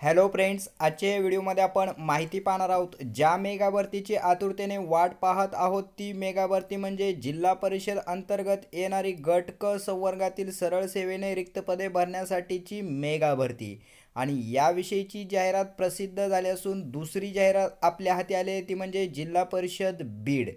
Hello friends आजच्या या व्हिडिओमध्ये आपण माहिती पाहणार आहोत ज्या मेगा भरतीची आतुरतेने वाट पाहत आहोत ती मेगा भरती म्हणजे जिल्हा परिषद अंतर्गत येणारी गट क संवर्गातील सरळ सेवेने रिक्त पदे भरण्यासाठीची मेगा भरती आणि याविषयीची जाहिरात प्रसिद्ध झाली असून दुसरी जाहिरात आपल्या हाती आली आहे ती म्हणजे जिल्हा परिषद बीड.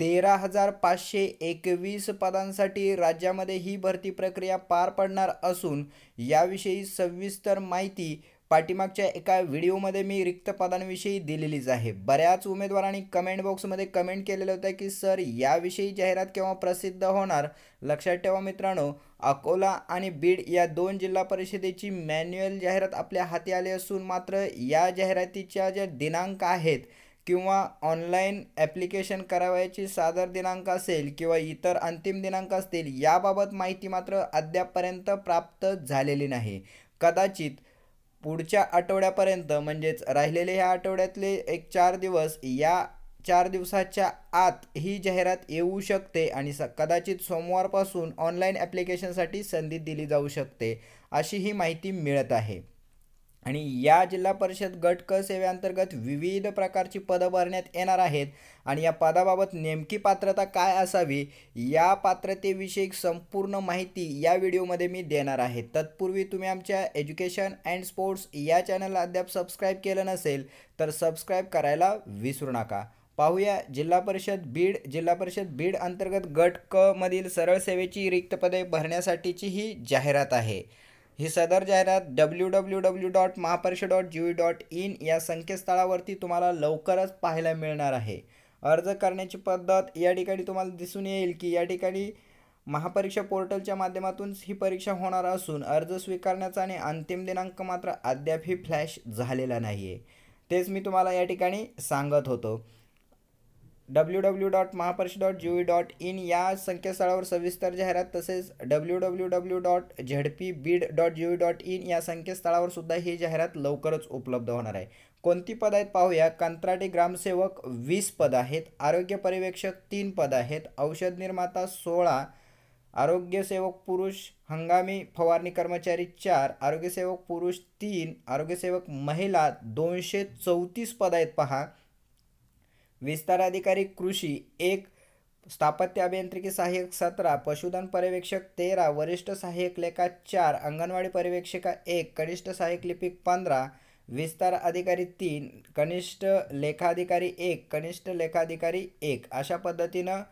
तेरा हजार पाचशे एकवीस पदांसाठी राज्यामध्ये ही भरती प्रक्रिया पार पडणार असून याविषयी सविस्तर माहिती पाठीमागच्या एका व्हिडिओमध्ये मी रिक्त पदांविषयी दिलेलीच आहे. बऱ्याच उमेदवारांनी कमेंट बॉक्समध्ये कमेंट केलेलं होतं की सर याविषयी जाहिरात केव्हा प्रसिद्ध होणार? लक्षात ठेवा मित्रांनो अकोला आणि बीड या दोन जिल्हा परिषदेची मॅन्युअल जाहिरात आपल्या हाती आली असून मात्र या जाहिरातीच्या ज्या दिनांक आहेत किंवा ऑनलाईन ॲप्लिकेशन करावयाची सादर दिनांक असेल किंवा इतर अंतिम दिनांक असतील याबाबत माहिती मात्र अद्यापपर्यंत प्राप्त झालेली नाही. कदाचित पुढच्या आठवड्यापर्यंत म्हणजेच राहिलेले ह्या आठवड्यातले एक चार दिवस या चार दिवसाच्या आत ही जाहिरात येऊ शकते आणि स कदाचित सोमवारपासून ऑनलाईन ॲप्लिकेशनसाठी संधी दिली जाऊ शकते अशी ही माहिती मिळत आहे. आणि या जिल्हा परिषद गट क सेवेअंतर्गत विविध प्रकारची पदं भरण्यात येणार आहेत. आणि या पदाबाबत नेमकी पात्रता काय असावी या पात्रतेविषयी संपूर्ण माहिती या व्हिडिओमध्ये मी देणार आहे. तत्पूर्वी तुम्ही आमच्या एज्युकेशन अँड स्पोर्ट्स या चॅनलला अद्याप सबस्क्राईब केलं नसेल तर सबस्क्राईब करायला विसरू नका. पाहूया जिल्हा परिषद बीड जिल्हा परिषद बीड अंतर्गत गट क मधील सरळ सेवेची रिक्त पदे भरण्यासाठीची ही जाहिरात आहे. ही सदर जाहिरात W W W dot Mahaparishad dot G dot in या संकेतस्थळावरती तुम्हाला लवकरच पाहायला मिळणार आहे. अर्ज करण्याची पद्धत या ठिकाणी तुम्हाला दिसून येईल की या ठिकाणी महापरीक्षा पोर्टलच्या माध्यमातून ही परीक्षा होणार असून अर्ज स्वीकारण्याचा आणि अंतिम दिनांक मात्र अद्यापही फ्लॅश झालेला नाही आहे तेच मी तुम्हाला या ठिकाणी सांगत होतो. W W dot Mahaparsh dot G dot in या संकेतस्थळावर सविस्तर जाहिरात तसेच W W W dot Z P Beed dot G dot in या संकेतस्थळावर सुद्धा ही जाहिरात लवकरच उपलब्ध होणार आहे. कोणती पद आहेत पाहूया. कंत्राटी ग्रामसेवक वीस पद आहेत. आरोग्य पर्यवेक्षक तीन पद आहेत. औषध निर्माता सोळा आरोग्यसेवक पुरुष हंगामी फवारणी कर्मचारी चार आरोग्यसेवक पुरुष तीन आरोग्यसेवक महिला दोनशे चौतीस पद आहेत पहा. विस्तार अधिकारी कृषी एक स्थापत्य अभियांत्रिकी सहाय्यक सतरा पशुधन पर्यवेक्षक तेरा वरिष्ठ सहाय्यक लेखा चार अंगणवाडी पर्यवेक्षिका एक कनिष्ठ सहाय्यक लिपिक पंधरा विस्तार अधिकारी तीन कनिष्ठ लेखाधिकारी एक कनिष्ठ लेखाधिकारी एक. अशा पद्धतीनं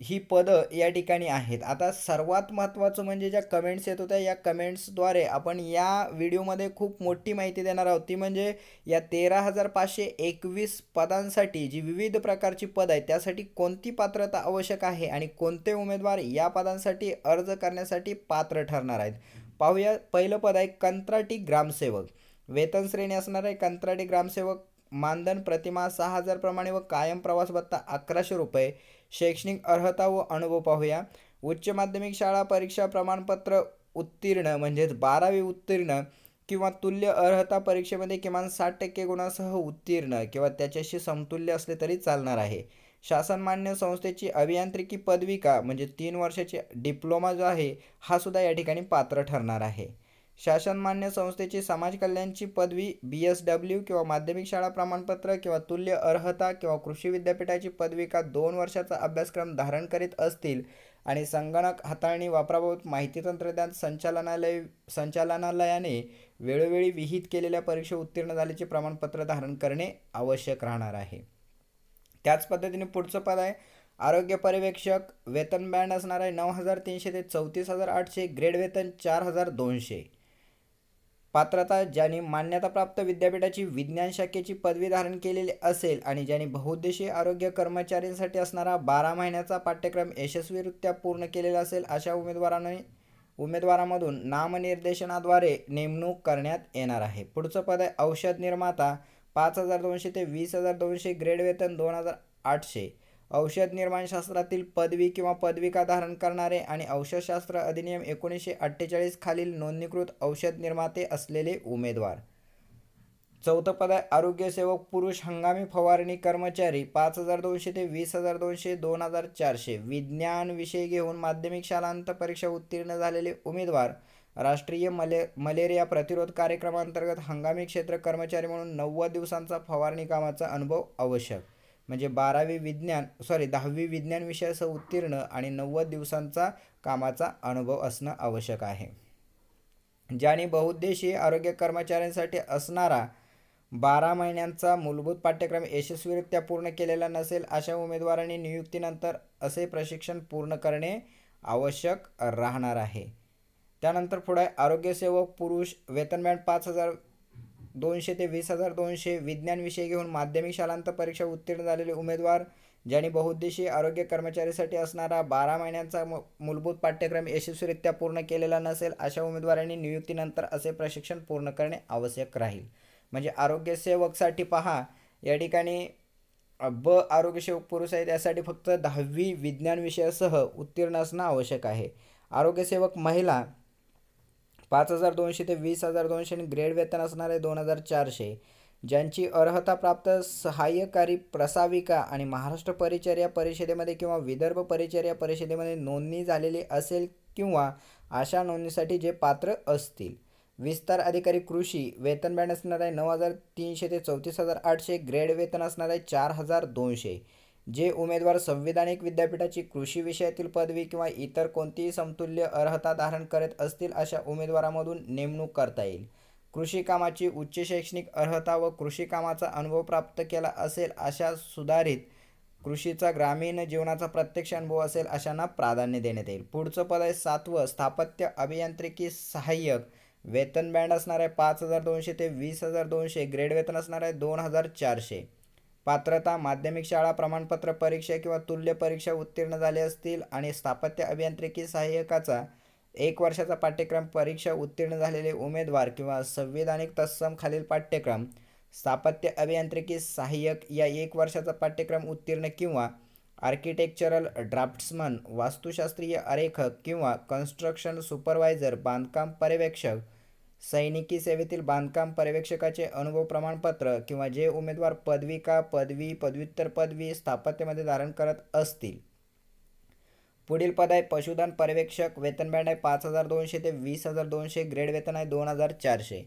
ही पदं या ठिकाणी आहेत. आता सर्वात महत्त्वाचं म्हणजे ज्या कमेंट्स येत होत्या या कमेंट्सद्वारे आपण या व्हिडिओमध्ये खूप मोठी माहिती देणार आहोत. ती म्हणजे या तेरा हजार पाचशे एकवीस पदांसाठी जी विविध प्रकारची पद आहेत त्यासाठी कोणती पात्रता आवश्यक आहे आणि कोणते उमेदवार या पदांसाठी अर्ज करण्यासाठी पात्र ठरणार आहेत? पाहूया. पहिलं पद आहे कंत्राटी ग्रामसेवक. वेतन श्रेणी असणार आहे कंत्राटी ग्रामसेवक मानधन प्रतिमा सहा हजारप्रमाणे व कायम प्रवास भत्ता अकराशे रुपये. शैक्षणिक अर्हता व अनुभव पाहूया. उच्च माध्यमिक शाळा परीक्षा प्रमाणपत्र उत्तीर्ण म्हणजेच बारावी उत्तीर्ण किंवा तुल्य अर्हता परीक्षेमध्ये किमान साठ टक्के गुणासह उत्तीर्ण किंवा त्याच्याशी समतुल्य असले तरी चालणार आहे. शासनमान्य संस्थेची अभियांत्रिकी पदविका म्हणजे तीन वर्षाची डिप्लोमा जो आहे हा सुद्धा या ठिकाणी पात्र ठरणार आहे. शासनमान्य संस्थेची समाज कल्याणची पदवी बी एस डब्ल्यू किंवा माध्यमिक शाळा प्रमाणपत्र किंवा तुल्य अर्हता किंवा कृषी विद्यापीठाची पदवी का दोन वर्षाचा अभ्यासक्रम धारण करीत असतील आणि संगणक हाताळणी वापराबाबत माहिती तंत्रज्ञान संचालनालय संचालनालयाने वेळोवेळी विहित केलेल्या परीक्षा उत्तीर्ण झाल्याचे प्रमाणपत्र धारण करणे आवश्यक राहणार आहे. त्याच पद्धतीने पुढचं पद आहे. आरोग्य पर्यवेक्षक वेतन बँड असणार आहे नऊ हजार तीनशे ते चौतीस हजार आठशे ग्रेड वेतन चार हजार दोनशे. पात्रता ज्याने मान्यताप्राप्त विद्यापीठाची विज्ञान शाखेची पदवी धारण केलेली असेल आणि ज्याने बहुउद्देशीय आरोग्य कर्मचाऱ्यांसाठी असणारा बारा महिन्याचा पाठ्यक्रम यशस्वीरित्या पूर्ण केलेला असेल अशा उमेदवारांनी उमेदवारामधून नामनिर्देशनाद्वारे नेमणूक करण्यात येणार आहे. पुढचं पद आहे औषध निर्माता. पाच हजार दोनशे ते वीस हजार दोनशे ग्रेड वेतन दोन हजार आठशे. औषध निर्माणशास्त्रातील पदवी किंवा पदविका धारण करणारे आणि औषधशास्त्र अधिनियम एकोणीसशे अठ्ठेचाळीस खालील नोंदणीकृत औषध निर्माते असलेले उमेदवार. चौथं पद आहे आरोग्यसेवक पुरुष हंगामी फवारणी कर्मचारी पाच हजार दोनशे ते वीस हजार दोनशे दोन हजार चारशे. विज्ञान विषय घेऊन माध्यमिक शालांत परीक्षा उत्तीर्ण झालेले उमेदवार राष्ट्रीय मले मलेरिया प्रतिरोध कार्यक्रमांतर्गत हंगामी क्षेत्र कर्मचारी म्हणून नव्वद दिवसांचा फवारणी कामाचा अनुभव आवश्यक. म्हणजे बारावी विज्ञान सॉरी दहावी विज्ञान विषयासह उत्तीर्ण आणि नव्वद दिवसांचा कामाचा अनुभव असणं आवश्यक आहे. ज्याने बहुउद्देशीय आरोग्य कर्मचाऱ्यांसाठी असणारा बारा महिन्यांचा मूलभूत पाठ्यक्रम यशस्वीरित्या पूर्ण केलेला नसेल अशा उमेदवारांनी नियुक्तीनंतर असे प्रशिक्षण पूर्ण करणे आवश्यक राहणार आहे. त्यानंतर पुढे आरोग्यसेवक पुरुष वेतनमॅन पाच हजार दोनशे ते वीस हजार दोनशे विज्ञान विषय घेऊन माध्यमिक शालांत परीक्षा उत्तीर्ण झालेले उमेदवार ज्यांनी बहुद्देशीय आरोग्य कर्मचारीसाठी असणारा बारा महिन्यांचा मूलभूत पाठ्यक्रम यशस्वीरित्या पूर्ण केलेला नसेल अशा उमेदवारांनी नियुक्तीनंतर असे प्रशिक्षण पूर्ण करणे आवश्यक राहील. म्हणजे आरोग्यसेवकसाठी पहा या ठिकाणी ब आरोग्यसेवक पुरुष आहे त्यासाठी फक्त दहावी विज्ञान विषयासह उत्तीर्ण असणं आवश्यक आहे. आरोग्यसेवक महिला पाच हजार दोनशे ते वीस हजार दोनशे आणि ग्रेड वेतन असणारे दोन हजार चारशे. ज्यांची अर्हता प्राप्त सहाय्यकारी प्रसाविका आणि महाराष्ट्र परिचर्या परिषदेमध्ये किंवा विदर्भ परिचर्या परिषदेमध्ये नोंदणी झालेली असेल किंवा अशा नोंदणीसाठी जे पात्र असतील. विस्तार अधिकारी कृषी वेतन बँड असणार आहे नऊ हजार तीनशे ते चौतीस हजार आठशे ग्रेड वेतन असणार आहे चार हजार दोनशे. जे उमेदवार संविधानिक विद्यापीठाची कृषी विषयातील पदवी किंवा इतर कोणतीही समतुल्य अर्हता धारण करत असतील अशा उमेदवारामधून नेमणूक करता येईल. कृषी कामाची उच्च शैक्षणिक अर्हता व कृषी कामाचा अनुभव प्राप्त केला असेल अशा सुधारित कृषीचा ग्रामीण जीवनाचा प्रत्यक्ष अनुभव असेल अशांना प्राधान्य देण्यात येईल. पुढचं पद आहे सातवं. स्थापत्य अभियांत्रिकी सहाय्यक. वेतन बँड असणार आहे पाच हजार दोनशे ते वीस हजार दोनशे. ग्रेड वेतन असणार आहे दोन हजार चारशे. पात्रता माध्यमिक शाळा प्रमाणपत्र परीक्षा किंवा तुल्य परीक्षा उत्तीर्ण झाले असतील आणि स्थापत्य अभियांत्रिकी सहाय्यकाचा एक वर्षाचा पाठ्यक्रम परीक्षा उत्तीर्ण झालेले उमेदवार किंवा संविधानिक तत्सम खालील पाठ्यक्रम स्थापत्य अभियांत्रिकी सहाय्यक या एक वर्षाचा पाठ्यक्रम उत्तीर्ण किंवा आर्किटेक्चरल ड्राफ्ट्समन वास्तुशास्त्रीय आरेखक किंवा कन्स्ट्रक्शन सुपरवायझर बांधकाम पर्यवेक्षक सैनिकी सेवेतील बांधकाम पर्यवेक्षकाचे अनुभव प्रमाणपत्र किंवा जे उमेदवार पदविका पदवी पदव्युत्तर पदवी स्थापत्यमध्ये धारण करत असतील. पुढील पद आहे पशुधन पर्यवेक्षक वेतन बँड आहे पाच हजार दोनशे ते वीस हजार दोनशे ग्रेड वेतन आहे दोन हजार चारशे.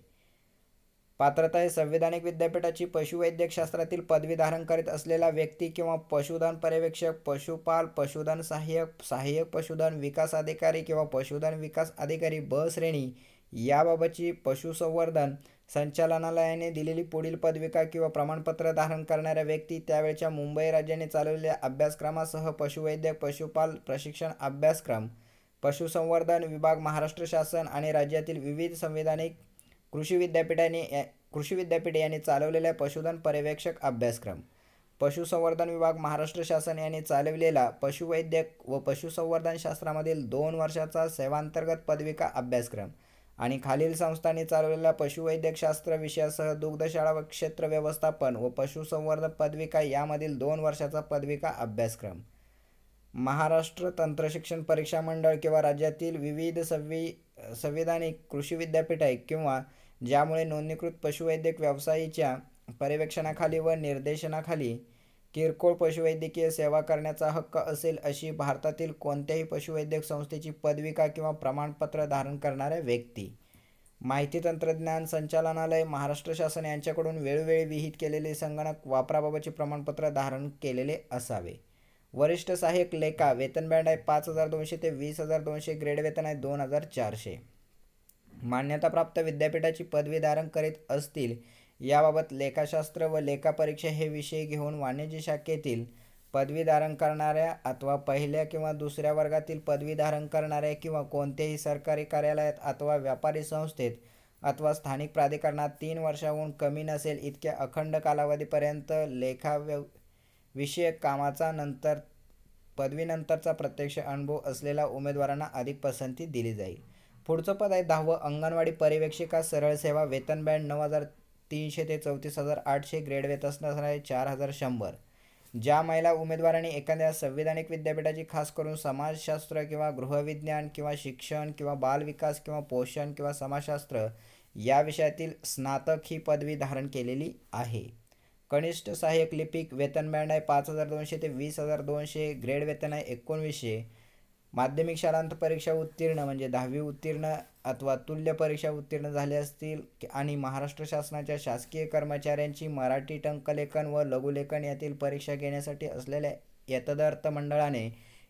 पात्रता आहे संविधानिक विद्यापीठाची पशुवैद्यकशास्त्रातील पदवी धारण करीत असलेला व्यक्ती किंवा पशुधन पर्यवेक्षक पशुपाल पशुधन सहाय्यक सहाय्यक पशुधन विकास अधिकारी किंवा पशुधन विकास अधिकारी ब श्रेणी याबाबतची पशुसंवर्धन संचालनालयाने दिलेली पुढील पदविका किंवा प्रमाणपत्र धारण करणाऱ्या व्यक्ती त्यावेळच्या मुंबई राज्याने चालवलेल्या अभ्यासक्रमासह पशुवैद्यक पशुपाल प्रशिक्षण अभ्यासक्रम पशुसंवर्धन विभाग महाराष्ट्र शासन आणि राज्यातील विविध संविधानिक कृषी विद्यापीठाने कृषी विद्यापीठ यांनी चालवलेल्या पशुधन पर्यवेक्षक अभ्यासक्रम पशुसंवर्धन विभाग महाराष्ट्र शासन यांनी चालवलेला पशुवैद्यक व पशुसंवर्धन शास्त्रामधील दोन वर्षाचा सेवांतर्गत पदविका अभ्यासक्रम आणि खालील संस्थांनी चालवलेल्या पशुवैद्यकशास्त्र विषयासह दुग्धशाळा व क्षेत्र व्यवस्थापन व पशुसंवर्धन पदविका यामधील दोन वर्षाचा पदविका अभ्यासक्रम. महाराष्ट्र तंत्रशिक्षण परीक्षा मंडळ किंवा राज्यातील विविध संवि संविधानिक कृषी विद्यापीठ आहे किंवा ज्यामुळे नोंदणीकृत पशुवैद्यक व्यवसायीच्या पर्यवेक्षणाखाली व निर्देशनाखाली किरकोळ पशुवैद्यकीय सेवा करण्याचा हक्क असेल अशी भारतातील कोणत्याही पशुवैद्यक संस्थेची पदविका किंवा प्रमाणपत्र धारण करणाऱ्या व्यक्ती. माहिती तंत्रज्ञान संचालनालय महाराष्ट्र शासन यांच्याकडून वेळोवेळी विहित केलेले संगणक वापराबाबतचे प्रमाणपत्र धारण केलेले असावे. वरिष्ठ सहाय्यक लेखा वेतन बँड आहे पाच हजार दोनशे ते वीस हजार दोनशे ग्रेड वेतन आहे दोन हजार चारशे. मान्यताप्राप्त विद्यापीठाची पदवी धारण करीत असतील याबाबत लेखाशास्त्र व लेखापरीक्षा हे विषय घेऊन वाणिज्य शाखेतील पदवी धारण करणाऱ्या अथवा पहिल्या किंवा दुसऱ्या वर्गातील पदवी धारण करणाऱ्या किंवा कोणत्याही सरकारी कार्यालयात अथवा व्यापारी संस्थेत अथवा स्थानिक प्राधिकरणात तीन वर्षाहून कमी नसेल इतक्या अखंड कालावधीपर्यंत लेखा व्यव विषयक कामाचा नंतर पदवीनंतरचा प्रत्यक्ष अनुभव असलेल्या उमेदवारांना अधिक पसंती दिली जाईल. पुढचं पद आहे दहावं. अंगणवाडी पर्यवेक्षिका सरळ सेवा वेतन बँड नऊ हजार तीनशे ते चौतीस हजार आठशे ग्रेड वेतन असणार चार हजार शंभर. ज्या महिला उमेदवारांनी एखाद्या संविधानिक विद्यापीठाची खास करून समाजशास्त्र किंवा गृहविज्ञान किंवा शिक्षण किंवा बालविकास किंवा पोषण किंवा समाजशास्त्र या विषयातील स्नातक ही पदवी धारण केलेली आहे. कनिष्ठ सहाय्यक लिपिक वेतन बँड आहे पाच हजार दोनशे ते वीस हजार दोनशे ग्रेड वेतन आहे एकोणवीसशे. माध्यमिक शालांत परीक्षा उत्तीर्ण म्हणजे दहावी उत्तीर्ण अथवा तुल्य परीक्षा उत्तीर्ण झाले असतील आणि महाराष्ट्र शासनाच्या शासकीय कर्मचाऱ्यांची मराठी टंकलेखन व लघुलेखन यातील परीक्षा घेण्यासाठी असलेल्या यतदर्थ मंडळाने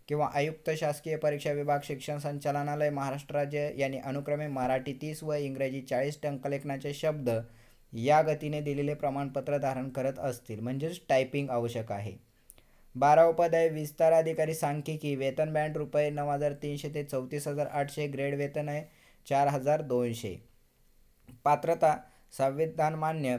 किंवा आयुक्त शासकीय परीक्षा विभाग शिक्षण संचालनालय महाराष्ट्र राज्य यांनी अनुक्रमे मराठी तीस व इंग्रजी चाळीस टंकलेखनाचे शब्द या गतीने दिलेले प्रमाणपत्र धारण करत असतील. म्हणजेच टायपिंग आवश्यक आहे. बारा उपाध्याय विस्तार अधिकारी सांख्यिकी वेतन बँड रुपये नऊ हजार तीनशे ते चौतीस हजार आठशे ग्रेड वेतन आहे. चार हजार दोनशे. पात्रता संविधान मान्य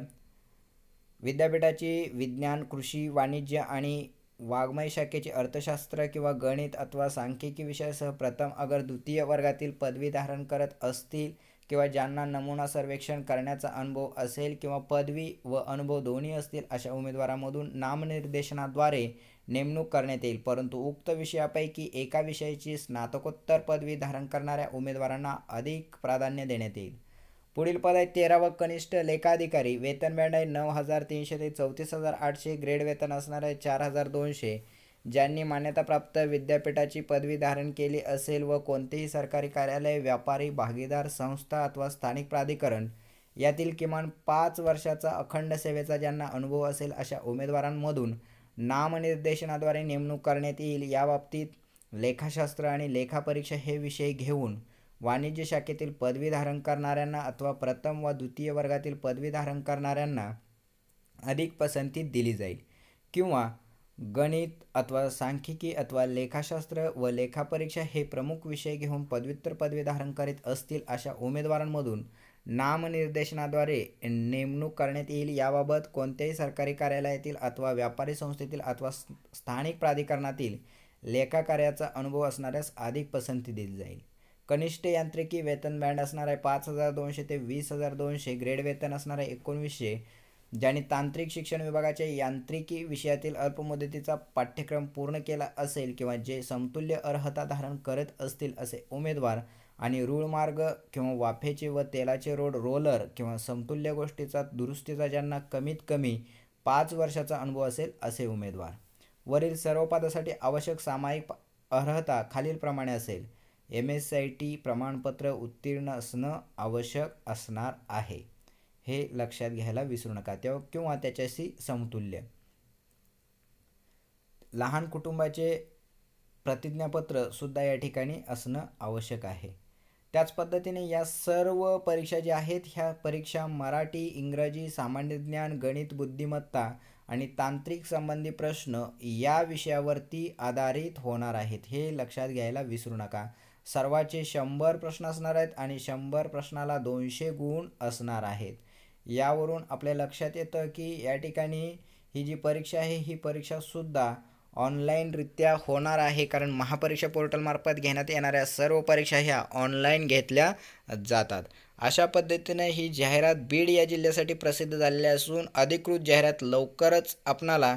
विद्यापीठाची विज्ञान कृषी वाणिज्य आणि वाङ्मय शाखेची अर्थशास्त्र किंवा गणित अथवा सांख्यिकी विषयासह प्रथम अगर द्वितीय वर्गातील पदवी धारण करत असतील किंवा ज्यांना नमुना सर्वेक्षण करण्याचा अनुभव असेल किंवा पदवी व अनुभव दोन्ही असतील अशा उमेदवारांमधून नामनिर्देशनाद्वारे नेमणूक करण्यात येईल. परंतु उक्त विषयापैकी एका विषयाची स्नातकोत्तर पदवी धारण करणाऱ्या उमेदवारांना अधिक प्राधान्य देण्यात येईल. पुढील पद आहे तेरा व कनिष्ठ लेखाधिकारी वेतन बँड आहे नऊ हजार तीनशे ते चौतीस हजार आठशे ग्रेड वेतन असणारे चार हजार दोनशे. ज्यांनी मान्यताप्राप्त विद्यापीठाची पदवी धारण केली असेल व कोणतेही सरकारी कार्यालय व्यापारी भागीदार संस्था अथवा स्थानिक प्राधिकरण यातील किमान पाच वर्षाचा अखंड सेवेचा ज्यांना अनुभव असेल अशा उमेदवारांमधून नामनिर्देशनाद्वारे नेमणूक करण्यात येईल याबाबतीत लेखाशास्त्र आणि लेखापरीक्षा हे विषय घेऊन वाणिज्य शाखेतील पदवी धारण करणाऱ्यांना अथवा प्रथम व द्वितीय वर्गातील पदवी धारण करणाऱ्यांना अधिक पसंती दिली जाईल. किंवा गणित अथवा सांख्यिकी अथवा लेखाशास्त्र व लेखापरीक्षा हे प्रमुख विषय घेऊन पदव्युत्तर पदवी धारण करीत असतील अशा उमेदवारांमधून नामनिर्देशनाद्वारे नेमणूक करण्यात येईल. याबाबत कोणत्याही सरकारी कार्यालयातील अथवा व्यापारी संस्थेतील अथवा स्थानिक प्राधिकरणातील लेखाकार्याचा अनुभव असणाऱ्यास अधिक पसंती दिली जाईल. कनिष्ठ यांत्रिकी वेतन बँड असणार आहे पाच हजार दोनशे ते वीस हजार दोनशे ग्रेड वेतन असणार आहे एकोणवीसशे ज्यांनी तांत्रिक शिक्षण विभागाच्या यांत्रिकी विषयातील अल्पमुदतीचा पाठ्यक्रम पूर्ण केला असेल किंवा जे समतुल्य अर्हता धारण करत असतील असे उमेदवार आणि रूळमार्ग किंवा वाफेचे व तेलाचे रोड रोलर किंवा समतुल्य गोष्टीचा दुरुस्तीचा ज्यांना कमीत कमी पाच वर्षाचा अनुभव असेल असे उमेदवार. वरील सर्व पदासाठी आवश्यक सामायिक अर्हता खालीलप्रमाणे असेल. एम एस आय टी प्रमाणपत्र उत्तीर्ण असणं आवश्यक असणार आहे. हे लक्षात घ्यायला विसरू नका. तेव्हा किंवा त्याच्याशी समतुल्य. लहान कुटुंबाचे प्रतिज्ञापत्र सुद्धा या ठिकाणी असणं आवश्यक आहे. त्याच पद्धतीने या सर्व परीक्षा ज्या आहेत ह्या परीक्षा मराठी इंग्रजी सामान्य ज्ञान गणित बुद्धिमत्ता आणि तांत्रिक संबंधी प्रश्न या विषयावरती आधारित होणार आहेत. हे लक्षात घ्यायला विसरू नका. सर्वाचे शंभर प्रश्न असणार आहेत आणि शंभर प्रश्नाला दोनशे गुण असणार आहेत. यावरून आपल्या लक्षात येतं की या ठिकाणी ही जी परीक्षा आहे ही परीक्षासुद्धा ऑनलाईनरित्या होणार आहे कारण महापरीक्षा पोर्टलमार्फत घेण्यात येणाऱ्या सर्व परीक्षा ह्या ऑनलाईन घेतल्या जातात. अशा पद्धतीने ही जाहिरात बीड या जिल्ह्यासाठी प्रसिद्ध झालेली असून अधिकृत जाहिरात लवकरच आपणाला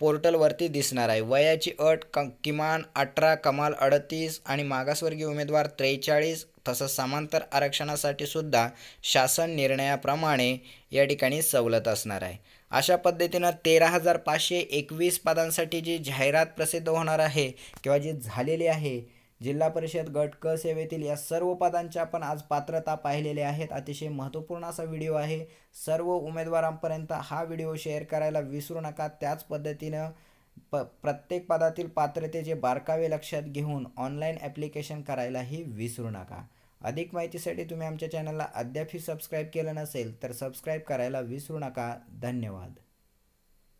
पोर्टलवरती दिसणार आहे. वयाची अट क किमान अठरा कमाल अडतीस आणि मागासवर्गीय उमेदवार त्रेचाळीस तसंच समांतर आरक्षणासाठी सुद्धा शासन निर्णयाप्रमाणे या ठिकाणी सवलत असणार आहे. अशा पद्धतीनं तेरा हजार पाचशे एकवीस पदांसाठी जी जाहिरात प्रसिद्ध होणार आहे किंवा जी झालेली आहे जिल्हा परिषद गट क सेवेतील या सर्व पदांच्या आपण आज पात्रता पाहिलेल्या आहेत. अतिशय महत्त्वपूर्ण असा व्हिडिओ आहे. सर्व उमेदवारांपर्यंत हा व्हिडिओ शेअर करायला विसरू नका. त्याच पद्धतीनं प प्रत्येक पदातील पात्रतेचे बारकावे लक्षात घेऊन ऑनलाईन ॲप्लिकेशन करायलाही विसरू नका. अधिक माहितीसाठी तुम्ही आमच्या चॅनलला अद्यापही सबस्क्राईब केलं नसेल तर सबस्क्राईब करायला विसरू नका. धन्यवाद.